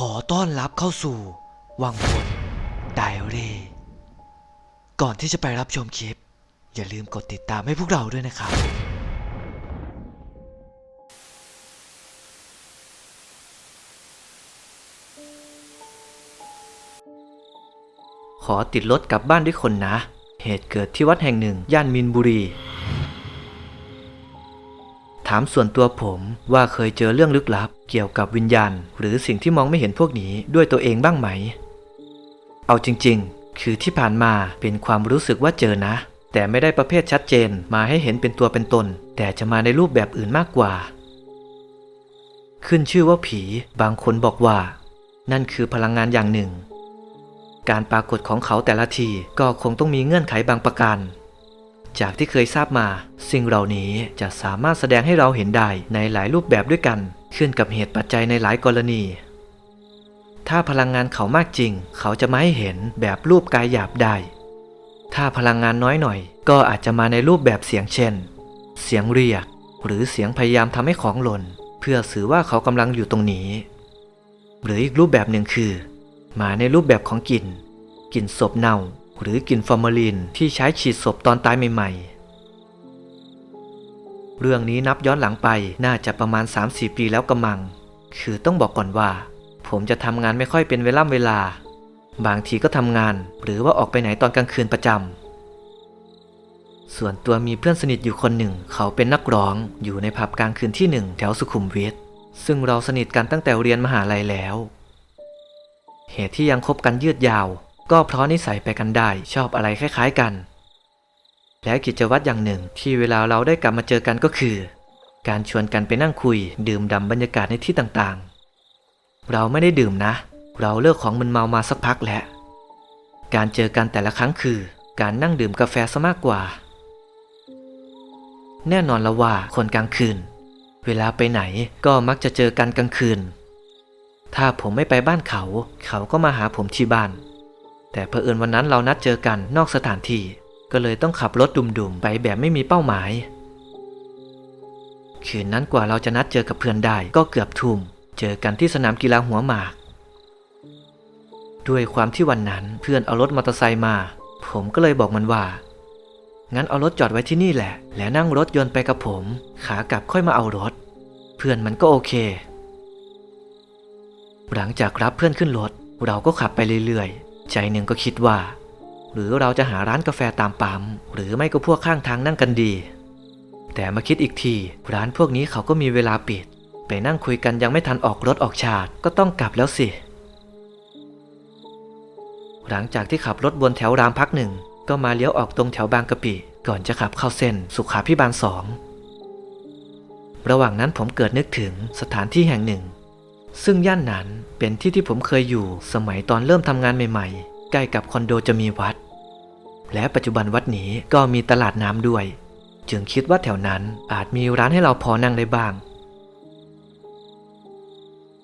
ขอต้อนรับเข้าสู่ วังวนไดอารี่ก่อนที่จะไปรับชมคลิป อย่าลืมกดติดตามให้พวกเราด้วยนะครับ ขอติดรถกลับบ้านด้วยคนนะ เหตุเกิดที่วัดแห่งหนึ่ง ย่านมินบุรี ถามส่วนตัวผมว่าเคยเจอเรื่องลึกลับ เกี่ยวกับวิญญาณ หรือสิ่งที่มองไม่เห็นพวกนี้ด้วยตัวเองบ้างไหม เอาจริงๆ คือที่ผ่านมาเป็นความรู้สึกว่าเจอนะ แต่ไม่ได้ประเภทชัดเจนมาให้เห็นเป็นตัวเป็นตน แต่จะมาในรูปแบบอื่นมากกว่า ขึ้นชื่อว่าผี บางคนบอกว่า นั่นคือพลังงานอย่างหนึ่ง การปรากฏของเขาแต่ละทีก็คงต้องมีเงื่อนไขบางประการ จากที่เคยทราบมา สิ่งเหล่านี้จะสามารถแสดงให้เราเห็นได้ในหลายรูปแบบด้วยกัน ขึ้นกับเหตุปัจจัยในหลายกรณี ถ้าพลังงานเขามากจริง เขาจะมาให้เห็นแบบรูปกายหยาบได้ ถ้าพลังงานน้อยหน่อย ก็อาจจะมาในรูปแบบเสียงเช่น เสียงเรียก หรือเสียงพยายามทำให้ของหล่น เพื่อสื่อว่าเขากำลังอยู่ตรงนี้ หรืออีกรูปแบบหนึ่งคือ มาในรูปแบบของกลิ่น กลิ่นศพเน่า หรือกลิ่นฟอร์มาลินที่ใช้ฉีดศพตอนตายใหม่ ๆ เรื่องนี้นับย้อนหลังไปน่าจะประมาณ 3-4 ปีแล้วกำมัง คือต้องบอกก่อนว่า ผมจะทำงานไม่ค่อยเป็นเวล่ำเวลา บางทีก็ทำงาน หรือว่าออกไปไหนตอนกลางคืนประจำส่วนตัวมีเพื่อนสนิทอยู่คนหนึ่ง เขาเป็นนักร้องอยู่ในผับกลางคืนที่หนึ่งแถวสุขุมวิทซึ่งเราสนิทกันตั้งแต่เรียนมหาลัยแล้ว เหตุที่ยังคบกันยืดยาว ก็เพราะนิสัยไปกันได้ชอบอะไรคล้ายๆกัน และกิจวัตรอย่างหนึ่งที่เวลาเราได้กลับมาเจอกันก็คือ การชวนกันไปนั่งคุย ดื่มด่ำบรรยากาศในที่ต่างๆ เราไม่ได้ดื่มนะ เราเลิกของมึนเมามาสักพักแล้วการเจอกันแต่ละครั้งคือ การนั่งดื่มกาแฟซะมากกว่า แน่นอนล้วว่าคนกลางคืน เวลาไปไหนก็มักจะเจอกันกลางคืน ถ้าผมไม่ไปบ้านเขา เขาก็มาหาผมที่บ้าน แต่เผอิญวันนั้นเรานัดเจอกันนอกสถานที่ ก็เลยต้องขับรถดุมๆ ไปแบบไม่มีเป้าหมาย คืนนั้นกว่าเราจะนัดเจอกับเพื่อนได้ก็เกือบทุ่ม เจอกันที่สนามกีฬาหัวหมาก ด้วยความที่วันนั้นเพื่อนเอารถมอเตอร์ไซค์มา ผมก็เลยบอกมันว่า งั้นเอารถจอดไว้ที่นี่แหละ แล้วนั่งรถยนต์ไปกับผม ขากลับค่อยมาเอารถ เพื่อนมันก็โอเค หลังจากรับเพื่อนขึ้นรถเราก็ขับไปเรื่อยๆ ใจหนึ่งก็คิดว่า หรือเราจะหาร้านกาแฟตามปั๊มหรือไม่ก็พวกข้างทางนั่งกันดี แต่มาคิดอีกทีร้านพวกนี้เขาก็มีเวลาปิด ไปนั่งคุยกันยังไม่ทันออกรถออกชาติก็ต้องกลับแล้วสิ หลังจากที่ขับรถบนแถวรามพักหนึ่งก็มาเลี้ยวออกตรงแถวบางกะปิก่อนจะขับเข้าเส้นสุขาพิบาลสองระหว่างนั้นผมเกิดนึกถึงสถานที่แห่งหนึ่ง ซึ่งย่านนั้นเป็นที่ที่ผมเคยอยู่สมัยตอนเริ่มทำงานใหม่ๆ ใกล้กับคอนโดจะมีวัด และปัจจุบันวัดนี้ก็มีตลาดน้ำด้วย จึงคิดว่าแถวนั้นอาจมีร้านให้เราพอนั่งได้บ้าง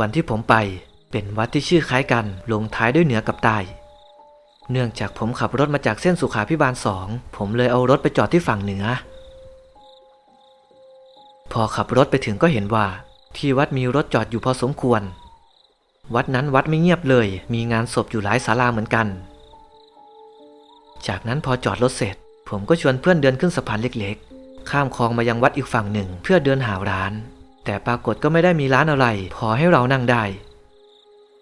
วันที่ผมไปเป็นวัดที่ชื่อคล้ายกันลงท้ายด้วยเหนือกับใต้ เนื่องจากผมขับรถมาจากเส้นสุขาพิบาลสองผมเลยเอารถไปจอดที่ฝั่งเหนือ พอขับรถไปถึงก็เห็นว่า ที่วัดมีรถจอดอยู่พอสมควร วัดนั้นวัดไม่เงียบเลย มีงานศพอยู่หลายศาลาเหมือนกัน จากนั้นพอจอดรถเสร็จ ผมก็ชวนเพื่อนเดินขึ้นสะพานเล็กๆ ข้ามคลองมายังวัดอีกฝั่งหนึ่งเพื่อเดินหาร้าน แต่ปรากฏก็ไม่ได้มีร้านอะไร พอให้เรานั่งได้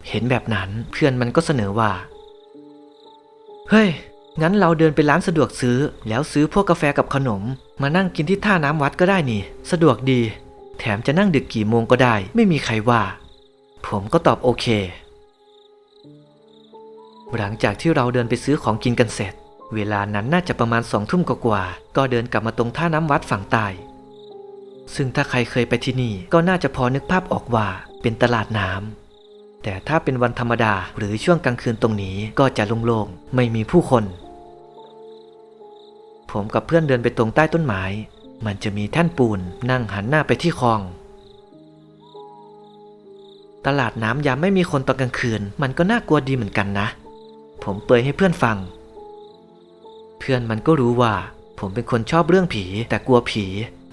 เห็นแบบนั้นเพื่อนมันก็เสนอว่า เฮ้ย งั้นเราเดินไปร้านสะดวกซื้อ แล้วซื้อพวกกาแฟกับขนม มานั่งกินที่ท่าน้ำวัดก็ได้นี่ สะดวกดี แถมจะนั่งดึกกี่โมงก็ได้ ไม่มีใครว่า ผมก็ตอบโอเค หลังจากที่เราเดินไปซื้อของกินกันเสร็จ เวลานั้นน่าจะประมาณสองทุ่มกว่าๆก็เดินกลับมาตรงท่าน้ำวัดฝั่งใต้ซึ่งถ้าใครเคยไปที่นี่ก็น่าจะพอนึกภาพออกว่าเป็นตลาดน้ำแต่ถ้าเป็นวันธรรมดาหรือช่วงกลางคืนตรงนี้ก็จะโล่งๆ ไม่มีผู้คน ผมกับเพื่อนเดินไปตรงใต้ต้นไม้ มันจะมีแท่นปูนนั่งหันหน้าไปที่คลอง ตลาดน้ำยามไม่มีคนตอนกลางคืน มันก็น่ากลัวดีเหมือนกันนะ ผมเปยให้เพื่อนฟัง เพื่อนมันก็รู้ว่า ผมเป็นคนชอบเรื่องผีแต่กลัวผี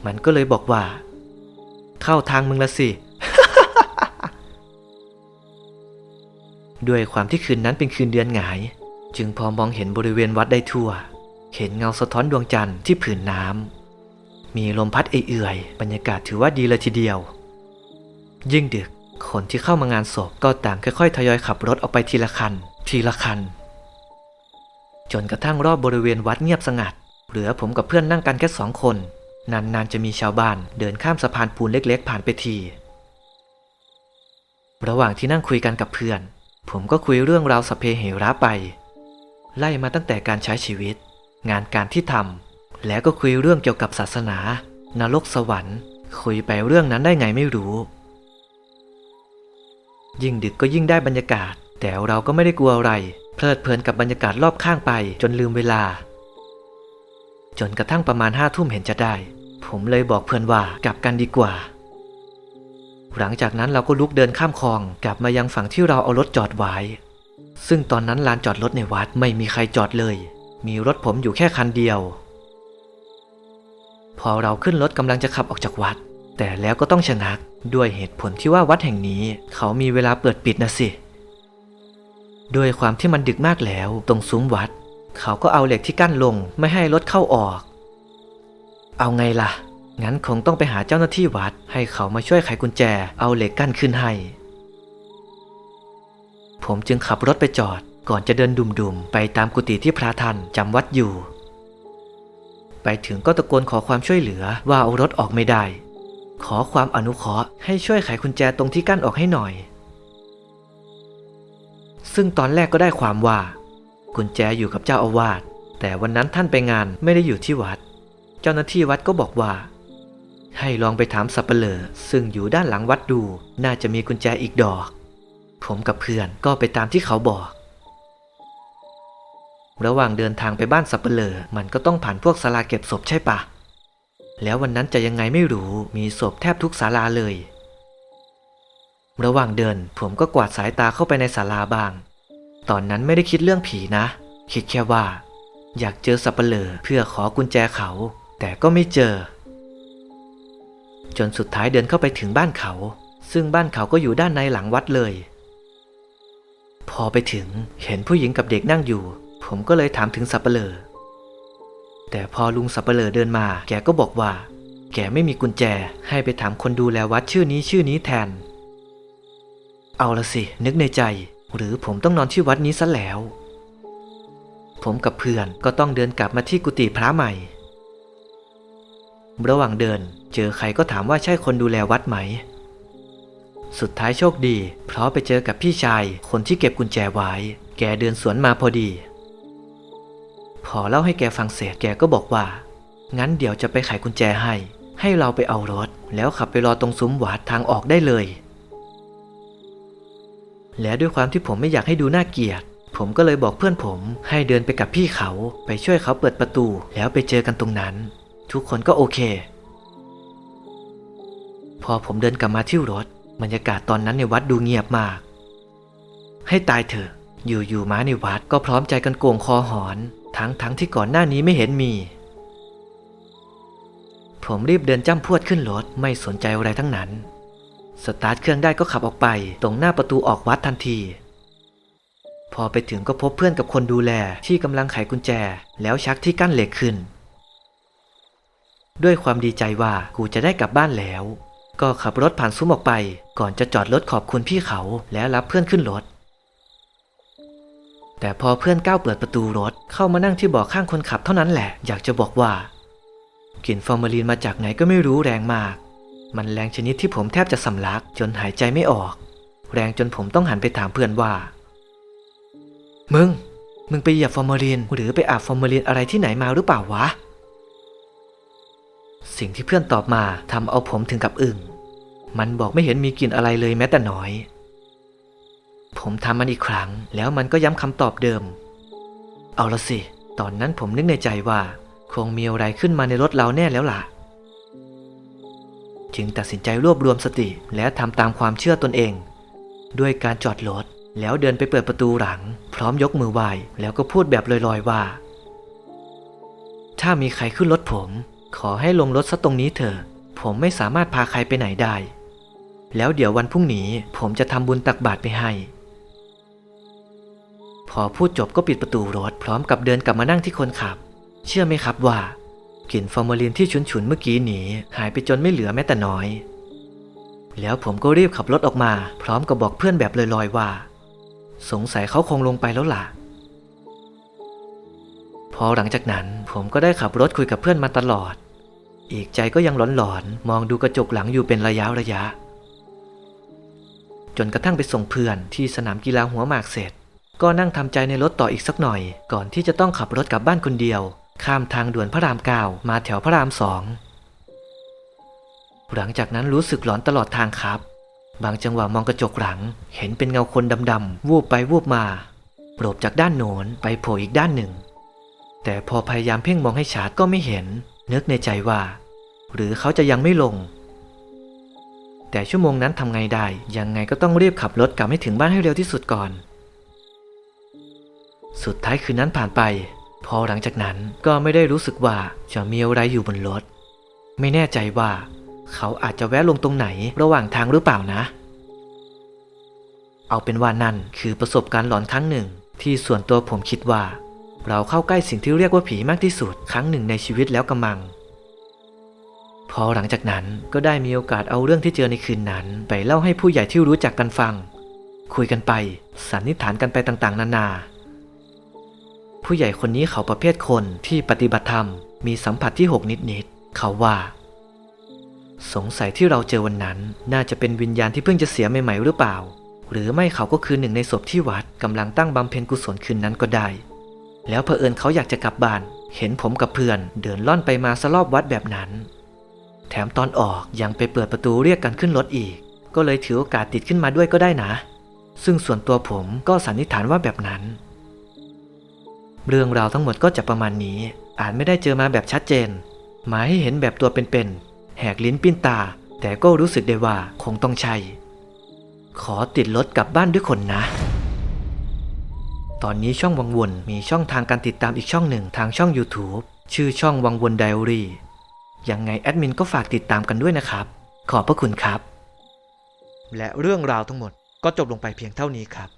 มันก็เลยบอกว่า เข้าทางมึงละสิ ด้วยความที่คืนนั้นเป็นคืนเดือนหงาย จึงพอมองเห็นบริเวณวัดได้ทั่ว เห็นเงาสะท้อนดวงจันทร์ที่ผืนน้ำ มีลมพัดเอื่อยๆ บรรยากาศถือว่าดีเลยทีเดียว ยิ่งดึก คนที่เข้ามางานศพก็ต่างค่อยๆ ทยอยขับรถออกไปทีละคัน ทีละคัน จนกระทั่งรอบบริเวณวัดเงียบสงัด เหลือผมกับเพื่อนนั่งกันแค่สองคน นานๆจะมีชาวบ้านเดินข้ามสะพานปูนเล็กๆ ผ่านไปที ระหว่างที่นั่งคุยกันกับเพื่อน ผมก็คุยเรื่องราวสเพเหระไป ไล่มาตั้งแต่การใช้ชีวิต งานการที่ทำ แล้วก็คุยเรื่องเกี่ยวกับศาสนา นรกสวรรค์ คุยไปเรื่องนั้นได้ไงไม่รู้ ยิ่งดึกก็ยิ่งได้บรรยากาศ แต่เราก็ไม่ได้กลัวอะไร เพลิดเพลินกับบรรยากาศรอบข้างไปจนลืมเวลา จนกระทั่งประมาณห้าทุ่มเห็นจะได้ ผมเลยบอกเพื่อนว่ากลับกันดีกว่า หลังจากนั้นเราก็ลุกเดินข้ามคลองกลับมายังฝั่งที่เราเอารถจอดไว้ ซึ่งตอนนั้นลานจอดรถในวัดไม่มีใครจอดเลย มีรถผมอยู่แค่คันเดียว อเราขึ้นรถกำลังจะขับออกจากวัด แต่แล้วก็ต้องชะงักด้วยเหตุผลที่ว่าวัดแห่งนี้ เขามีเวลาเปิดปิดนะสิด้วยความที่มันดึกมากแล้วตรงซุ้มวัด เขาก็เอาเหล็กที่กั้นลงไม่ให้รถเข้าออก เอาไงล่ะ งั้นคงต้องไปหาเจ้าหน้าที่วัด ให้เขามาช่วยไขกุญแจ เอาเหล็กกั้นขึ้นให้ ผมจึงขับรถไปจอด ก่อนจะเดินดุ่มๆไปตามกุฏิที่พระท่านจำวัดอยู่ ไปถึงก็ตะโกนขอความช่วยเหลือว่าเอารถออกไม่ได้ ขอความอนุเคราะห์ให้ช่วยไขกุญแจตรงที่กั้นออกให้หน่อย ซึ่งตอนแรกก็ได้ความว่า กุญแจอยู่กับเจ้าอาวาสแต่วันนั้นท่านไปงานไม่ได้อยู่ที่วัด เจ้าหน้าที่วัดก็บอกว่า ให้ลองไปถามสับเปลอซึ่งอยู่ด้านหลังวัดดู น่าจะมีกุญแจอีกดอก ผมกับเพื่อนก็ไปตามที่เขาบอก ระหว่างเดินทางไปบ้านสับเปลอมันก็ต้องผ่านพวกศาลาเก็บศพใช่ปะ แล้ววันนั้นจะยังไงไม่รู้มีศพแทบทุกศาลาเลย ระหว่างเดินผมก็กวาดสายตาเข้าไปในศาลาบ้าง ตอนนั้นไม่ได้คิดเรื่องผีนะ คิดแค่ว่า อยากเจอสับเปลอเพื่อขอกุญแจเขา แต่ก็ไม่เจอ จนสุดท้ายเดินเข้าไปถึงบ้านเขา ซึ่งบ้านเขาก็อยู่ด้านในหลังวัดเลย พอไปถึงเห็นผู้หญิงกับเด็กนั่งอยู่ ผมก็เลยถามถึงสับเปลอแต่พอลุงสับเปลอเดินมา แกก็บอกว่า แกไม่มีกุญแจให้ไปถามคนดูแลวัดชื่อนี้ชื่อนี้แทน เอาละสิ นึกในใจ หรือผมต้องนอนที่วัดนี้ซะแล้ว ผมกับเพื่อนก็ต้องเดินกลับมาที่กุฏิพระใหม่ ระหว่างเดิน เจอใครก็ถามว่าใช่คนดูแลวัดไหม สุดท้ายโชคดี เพราะไปเจอกับพี่ชายคนที่เก็บกุญแจไว้ แกเดินสวนมาพอดี พอเล่าให้แกฟังเสร็จแกก็บอกว่า งั้นเดี๋ยวจะไปไขกุญแจให้ ให้เราไปเอารถ แล้วขับไปรอตรงซุ้มวัดทางออกได้เลย และด้วยความที่ผมไม่อยากให้ดูน่าเกลียด ผมก็เลยบอกเพื่อนผมให้เดินไปกับพี่เขาไปช่วยเขาเปิดประตู แล้วไปเจอกันตรงนั้น ทุกคนก็โอเค พอผมเดินกลับมาที่รถ บรรยากาศตอนนั้นในวัดดูเงียบมาก ให้ตายเถอะอยู่ๆม้าในวัดก็พร้อมใจกันโกงคอหอน ทั้งๆทที่ก่อนหน้านี้ไม่เห็นมี ผมรีบเดินจ้ำพวดขึ้นรถไม่สนใจอะไรทั้งนั้น สตาร์ทเครื่องได้ก็ขับออกไปตรงหน้าประตูออกวัดทันที พอไปถึงก็พบเพื่อนกับคนดูแลที่กำลังไขกุญแจ แล้วชักที่กั้นเหล็กขึ้น ด้วยความดีใจว่ากูจะได้กลับบ้านแล้ว ก็ขับรถผ่านซุ้มออกไป ก่อนจะจอดรถขอบคุณพี่เขาแล้วรับเพื่อนขึ้นรถ แต่พอเพื่อนก้าวเปิดประตูรถเข้ามานั่งที่เบาะข้างคนขับเท่านั้นแหละ อยากจะบอกว่ากลิ่นฟอร์มาลีนมาจากไหนก็ไม่รู้แรงมาก มันแรงชนิดที่ผมแทบจะสำลักจนหายใจไม่ออก แรงจนผมต้องหันไปถามเพื่อนว่า มึง มึงไปเหยียบฟอร์มาลีนหรือไปอาบฟอร์มาลีนอะไรที่ไหนมาหรือเปล่าวะ สิ่งที่เพื่อนตอบมาทำเอาผมถึงกับอึ้งมันบอกไม่เห็นมีกลิ่นอะไรเลยแม้แต่น้อย ผมทำมันอีกครั้ง แล้วมันก็ย้ำคำตอบเดิม เอาละสิ ตอนนั้นผมนึกในใจว่า คงมีอะไรขึ้นมาในรถเราแน่แล้วล่ะ จึงตัดสินใจรวบรวมสติและทำตามความเชื่อตนเอง ด้วยการจอดรถแล้วเดินไปเปิดประตูหลัง พร้อมยกมือไหว้แล้วก็พูดแบบลอยๆว่า ถ้ามีใครขึ้นรถผม ขอให้ลงรถซะตรงนี้เถอะผมไม่สามารถพาใครไปไหนได้ แล้วเดี๋ยววันพรุ่งนี้ผมจะทำบุญตักบาตรไปให้ พอพูดจบก็ปิดประตูรถพร้อมกับเดินกลับมานั่งที่คนขับ เชื่อไหมครับว่ากลิ่นฟอร์มาลินที่ฉุนๆเมื่อกี้หนีหายไปจนไม่เหลือแม้แต่น้อย แล้วผมก็รีบขับรถออกมา พร้อมกับบอกเพื่อนแบบลอยๆว่า สงสัยเขาคงลงไปแล้วล่ะ พอหลังจากนั้นผมก็ได้ขับรถคุยกับเพื่อนมาตลอด อีกใจก็ยังหลอนๆมองดูกระจกหลังอยู่เป็นระยะระยะ จนกระทั่งไปส่งเพื่อนที่สนามกีฬาหัวหมากเสร็จ ก็นั่งทำใจในรถต่ออีกสักหน่อย ก่อนที่จะต้องขับรถกลับบ้านคนเดียว ข้ามทางด่วนพระรามเก้ามาแถวพระรามสองหลังจากนั้นรู้สึกหลอนตลอดทางครับ บางจังหวะมองกระจกหลัง เห็นเป็นเงาคนดำๆวูบไปวูบมาโผล่จากด้านโน้นไปโผล่อีกด้านหนึ่ง แต่พอพยายามเพ่งมองให้ชัดก็ไม่เห็น นึกในใจว่า หรือเขาจะยังไม่ลง แต่ชั่วโมงนั้นทำไงได้ ยังไงก็ต้องรีบขับรถกลับให้ถึงบ้านให้เร็วที่สุดก่อน สุดท้ายคืนนั้นผ่านไป พอหลังจากนั้นก็ไม่ได้รู้สึกว่าจะมีอะไรอยู่บนรถ ไม่แน่ใจว่า เขาอาจจะแวะลงตรงไหนระหว่างทางหรือเปล่านะ เอาเป็นว่านั่นคือประสบการณ์หลอนครั้งหนึ่ง ที่ส่วนตัวผมคิดว่า เราเข้าใกล้สิ่งที่เรียกว่าผีมากที่สุดครั้งหนึ่งในชีวิตแล้วกำมังพอหลังจากนั้นก็ได้มีโอกาสเอาเรื่องที่เจอในคืนนั้น ไปเล่าให้ผู้ใหญ่ที่รู้จักกันฟัง คุยกันไปสันนิษฐานกันไปต่างๆ นานา ผู้ใหญ่คนนี้เขาประเภทคนที่ปฏิบัติธรรม มีสัมผัสที่หกนิดๆเขาว่า สงสัยที่เราเจอวันนั้น น่าจะเป็นวิญญาณที่เพิ่งจะเสียใหม่ๆหรือเปล่า หรือไม่เขาก็คือหนึ่งในศพที่วัดกำลังตั้งบำเพ็ญกุศลคืนนั้นก็ได้ แล้วเผอิญเขาอยากจะกลับบ้าน เห็นผมกับเพื่อนเดินล่อนไปมาสรอบวัดแบบนั้น แถมตอนออกยังไปเปิดประตูเรียกกันขึ้นรถอีก ก็เลยถือโอกาสติดขึ้นมาด้วยก็ได้นะ ซึ่งส่วนตัวผมก็สันนิษฐานว่าแบบนั้น เรื่องราวทั้งหมดก็จะประมาณนี้ อาจไม่ได้เจอมาแบบชัดเจน หมายให้เห็นแบบตัวเป็นๆ แหกลิ้นปิ้นตา แต่ก็รู้สึกได้ว่าคงต้องใช่ ขอติดรถกลับบ้านด้วยคนนะ ตอนนี้ช่องวังวนมีช่องทางการติดตามอีกช่องหนึ่งทางช่อง YouTube ชื่อช่องวังวนไดอารี่ยังไงแอดมินก็ฝากติดตามกันด้วยนะครับ ขอบพระคุณครับ และเรื่องราวทั้งหมดก็จบลงไปเพียงเท่านี้ครับ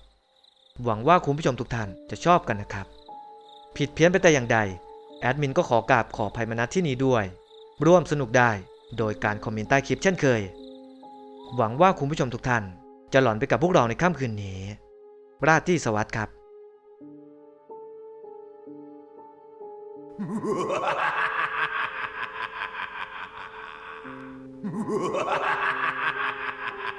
หวังว่าคุณผู้ชมทุกท่านจะชอบกันนะครับ ผิดเพี้ยนไปแต่อย่างใด แอดมินก็ขอกราบขอภัยมาณที่นี้ด้วย ร่วมสนุกได้โดยการคอมเมนต์ใต้คลิปเช่นเคย หวังว่าคุณผู้ชมทุกท่าน จะหลอนไปกับพวกเราในค่ำคืนนี้ ราตรีสวัสดิ์ครับ Ha ha ha ha!